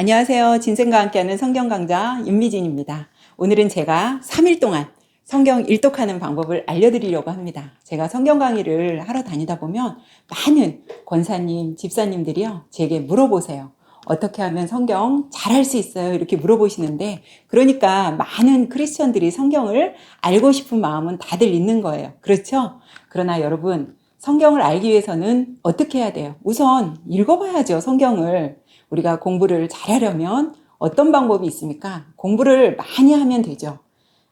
안녕하세요. 진생과 함께하는 성경 강좌 윤미진입니다. 오늘은 제가 3일 동안 성경 일독하는 방법을 알려드리려고 합니다. 제가 성경 강의를 하러 다니다 보면 많은 권사님, 집사님들이요. 제게 물어보세요. 어떻게 하면 성경 잘할 수 있어요? 이렇게 물어보시는데, 그러니까 많은 크리스천들이 성경을 알고 싶은 마음은 다들 있는 거예요. 그렇죠? 그러나 여러분, 성경을 알기 위해서는 어떻게 해야 돼요? 우선 읽어봐야죠, 성경을. 우리가 공부를 잘하려면 어떤 방법이 있습니까? 공부를 많이 하면 되죠.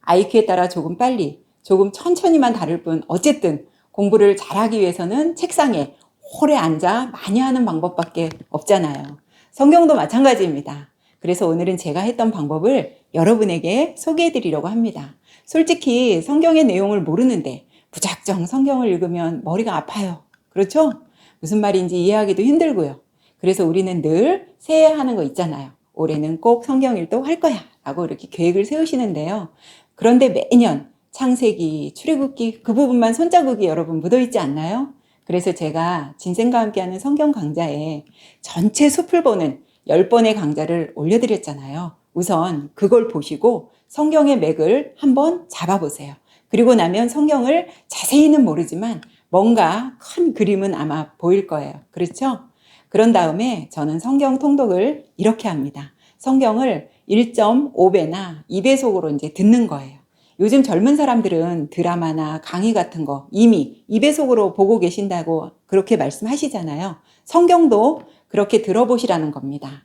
IQ에 따라 조금 빨리, 조금 천천히만 다를 뿐, 어쨌든 공부를 잘하기 위해서는 책상에 오래 앉아 많이 하는 방법밖에 없잖아요. 성경도 마찬가지입니다. 그래서 오늘은 제가 했던 방법을 여러분에게 소개해 드리려고 합니다. 솔직히 성경의 내용을 모르는데 무작정 성경을 읽으면 머리가 아파요. 그렇죠? 무슨 말인지 이해하기도 힘들고요. 그래서 우리는 늘 새해 하는 거 있잖아요. 올해는 꼭 성경 일독 할 거야. 라고 이렇게 계획을 세우시는데요. 그런데 매년 창세기, 출애굽기 그 부분만 손자국이 여러분 묻어 있지 않나요? 그래서 제가 진생과 함께하는 성경 강좌에 전체 숲을 보는 10번의 강좌를 올려드렸잖아요. 우선 그걸 보시고 성경의 맥을 한번 잡아보세요. 그리고 나면 성경을 자세히는 모르지만 뭔가 큰 그림은 아마 보일 거예요. 그렇죠? 그런 다음에 저는 성경 통독을 이렇게 합니다. 성경을 1.5배나 2배속으로 이제 듣는 거예요. 요즘 젊은 사람들은 드라마나 강의 같은 거 이미 2배속으로 보고 계신다고 그렇게 말씀하시잖아요. 성경도 그렇게 들어보시라는 겁니다.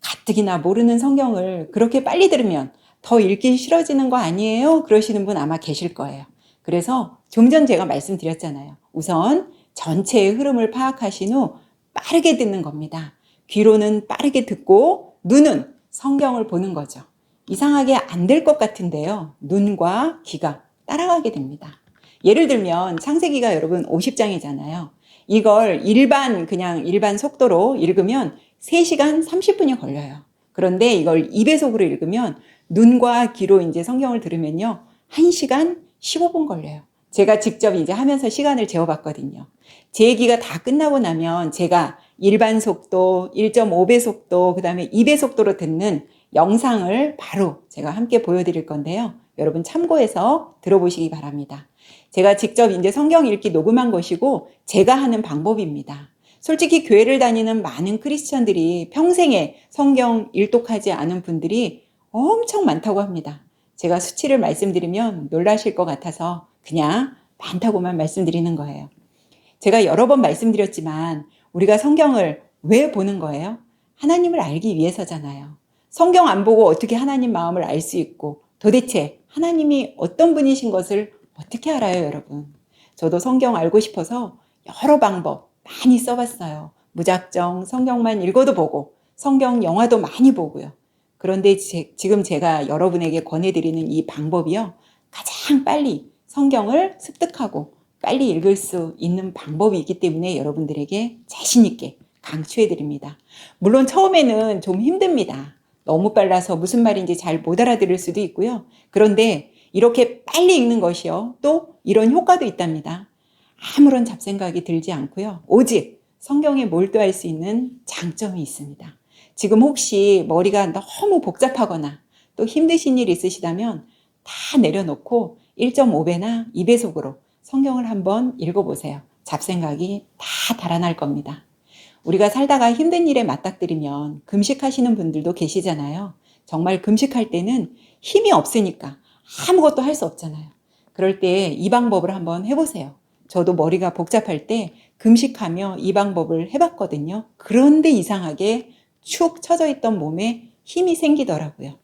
가뜩이나 모르는 성경을 그렇게 빨리 들으면 더 읽기 싫어지는 거 아니에요? 그러시는 분 아마 계실 거예요. 그래서 좀 전 제가 말씀드렸잖아요. 우선 전체의 흐름을 파악하신 후 빠르게 듣는 겁니다. 귀로는 빠르게 듣고 눈은 성경을 보는 거죠. 이상하게 안 될 것 같은데요. 눈과 귀가 따라가게 됩니다. 예를 들면 창세기가 여러분 50장이잖아요. 이걸 일반 그냥 일반 속도로 읽으면 3시간 30분이 걸려요. 그런데 이걸 2배속으로 읽으면 눈과 귀로 이제 성경을 들으면요. 1시간 15분 걸려요. 제가 직접 이제 하면서 시간을 재어봤거든요. 제 얘기가 다 끝나고 나면 제가 일반 속도, 1.5배 속도, 그 다음에 2배 속도로 듣는 영상을 바로 제가 함께 보여드릴 건데요. 여러분 참고해서 들어보시기 바랍니다. 제가 직접 이제 성경 읽기 녹음한 것이고 제가 하는 방법입니다. 솔직히 교회를 다니는 많은 크리스천들이 평생에 성경 일독하지 않은 분들이 엄청 많다고 합니다. 제가 수치를 말씀드리면 놀라실 것 같아서 그냥 많다고만 말씀드리는 거예요. 제가 여러 번 말씀드렸지만 우리가 성경을 왜 보는 거예요? 하나님을 알기 위해서잖아요. 성경 안 보고 어떻게 하나님 마음을 알 수 있고 도대체 하나님이 어떤 분이신 것을 어떻게 알아요, 여러분? 저도 성경 알고 싶어서 여러 방법 많이 써봤어요. 무작정 성경만 읽어도 보고 성경 영화도 많이 보고요. 그런데 제, 지금 제가 여러분에게 권해드리는 이 방법이요. 가장 빨리 성경을 습득하고 빨리 읽을 수 있는 방법이 있기 때문에 여러분들에게 자신있게 강추해 드립니다. 물론 처음에는 좀 힘듭니다. 너무 빨라서 무슨 말인지 잘 못 알아들을 수도 있고요. 그런데 이렇게 빨리 읽는 것이요. 또 이런 효과도 있답니다. 아무런 잡생각이 들지 않고요. 오직 성경에 몰두할 수 있는 장점이 있습니다. 지금 혹시 머리가 너무 복잡하거나 또 힘드신 일 있으시다면 다 내려놓고 1.5배나 2배속으로 성경을 한번 읽어보세요. 잡생각이 다 달아날 겁니다. 우리가 살다가 힘든 일에 맞닥뜨리면 금식하시는 분들도 계시잖아요. 정말 금식할 때는 힘이 없으니까 아무것도 할 수 없잖아요. 그럴 때 이 방법을 한번 해보세요. 저도 머리가 복잡할 때 금식하며 이 방법을 해봤거든요. 그런데 이상하게 축 처져 있던 몸에 힘이 생기더라고요.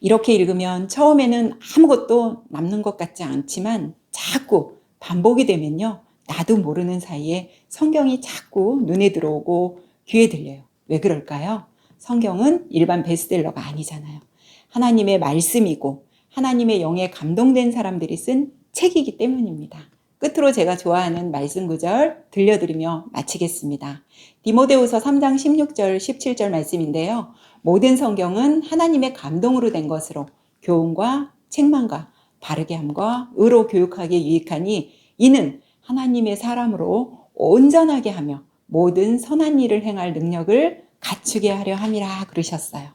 이렇게 읽으면 처음에는 아무것도 남는 것 같지 않지만 자꾸 반복이 되면요. 나도 모르는 사이에 성경이 자꾸 눈에 들어오고 귀에 들려요. 왜 그럴까요? 성경은 일반 베스트셀러가 아니잖아요. 하나님의 말씀이고 하나님의 영에 감동된 사람들이 쓴 책이기 때문입니다. 끝으로 제가 좋아하는 말씀 구절 들려드리며 마치겠습니다. 디모데후서 3장 16절 17절 말씀인데요. 모든 성경은 하나님의 감동으로 된 것으로 교훈과 책망과 바르게 함과 의로 교육하기에 유익하니 이는 하나님의 사람으로 온전하게 하며 모든 선한 일을 행할 능력을 갖추게 하려 함이라 그러셨어요.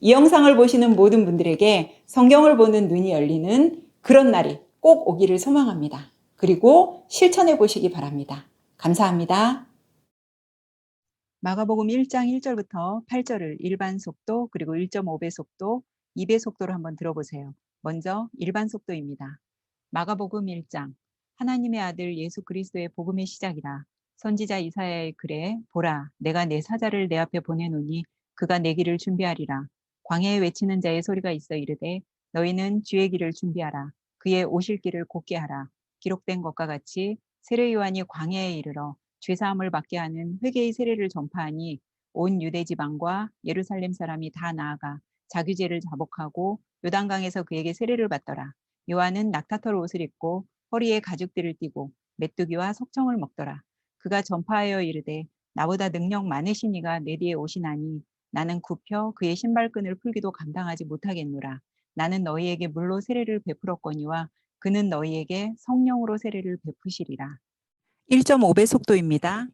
이 영상을 보시는 모든 분들에게 성경을 보는 눈이 열리는 그런 날이 꼭 오기를 소망합니다. 그리고 실천해 보시기 바랍니다. 감사합니다. 마가복음 1장 1절부터 8절을 일반 속도 그리고 1.5배 속도, 2배 속도로 한번 들어보세요. 먼저 일반 속도입니다. 마가복음 1장. 하나님의 아들 예수 그리스도의 복음의 시작이라. 선지자 이사야의 글에 보라 내가 내 사자를 내 앞에 보내노니 그가 내 길을 준비하리라. 광야에 외치는 자의 소리가 있어 이르되 너희는 주의 길을 준비하라. 그의 오실 길을 곧게 하라. 기록된 것과 같이 세례 요한이 광야에 이르러 죄 사함을 받게 하는 회개의 세례를 전파하니 온 유대 지방과 예루살렘 사람이 다 나아가 자기 죄를 자복하고 요단강에서 그에게 세례를 받더라 요한은 낙타털 옷을 입고 허리에 가죽들을 띠고 메뚜기와 석청을 먹더라. 그가 전파하여 이르되 나보다 능력 많으신 이가 내 뒤에 오시나니 나는 굽혀 그의 신발끈을 풀기도 감당하지 못하겠노라. 나는 너희에게 물로 세례를 베풀었거니와 그는 너희에게 성령으로 세례를 베푸시리라. 1.5배 속도입니다.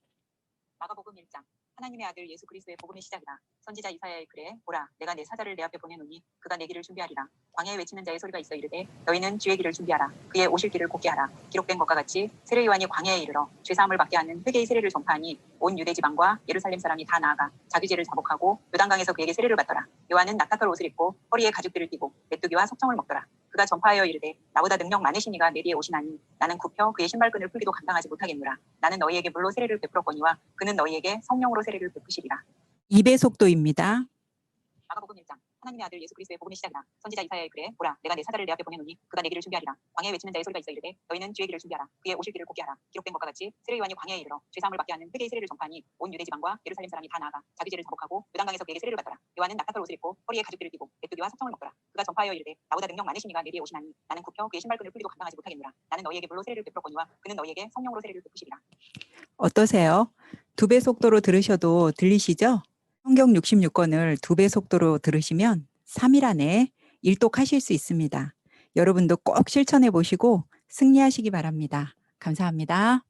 마가복음 1장. 하나님의 아들 예수 그리스도의 복음의 시작이라. 선지자 이사야의 글에 보라 내가 내 사자를 내 앞에 보내노니 그가 내 길을 준비하리라. 광야에 외치는 자의 소리가 있어 이르되 너희는 주의 길을 준비하라. 그의 오실 길을 곧게 하라. 기록된 것과 같이 세례 요한이 광야에 이르러 죄 사함을 받게 하는 회개의 세례를 전파하니 온 유대 지방과 예루살렘 사람이 다 나아가 자기 죄를 자복하고 요단강에서 그에게 세례를 받더라. 요한은 낙타털 옷을 입고 허리에 가죽들을 띠고 메뚜기와 석청을 먹더라 그가 전파하여 이르되 나보다 능력 많으신 이가 내 뒤에 오시나니 나는 굽혀 그의 신발끈을 풀기도 감당하지 못하겠노라. 나는 너희에게 물로 세례를 베풀었거니와 그는 너희에게 성령으로 세례를 베푸시리라. 2배 속도입니다. 마가복음 1장 하나님의 아들 예수 그리스도의 복음의 시작이라 선지자 이사야의 글에 보라 내가 내 사자를 내 앞에 보내노니 그가 내 길을 준비하리라. 광야에 외치는 자의 소리가 있어 이르되 너희는 주의 길을 준비하라. 그의 오실 길을 곧게 하라. 기록된 것과 같이 세례 요한이 광야에 이르러 죄 사함을 받게 하는 회개의 세례를 전파하니 온 유대 지방과 예루살렘 사람이 다 나아가 자기 죄를 자복하고 요단강에서 그에게 세례를 받더라. 요한은 낙타털 옷을 입고 허리에 가죽들을 띠고 메뚜기와 석청을 먹더라. 그가 전파하여 이르되 나보다 능력 많으신 이가 내 뒤에 오시나니 나는 굽혀 그의 신발끈을 풀기도 감당하지 못하겠노라. 나는 너희에게 물로 세례를 베풀었거니와 그는 너희에게 성령으로 세례를 베푸시리라. 어떠세요? 두 배 속도로 들으셔도 들리시죠? 성경 66권을 두 배 속도로 들으시면 3일 안에 일독하실 수 있습니다. 여러분도 꼭 실천해 보시고 승리하시기 바랍니다. 감사합니다.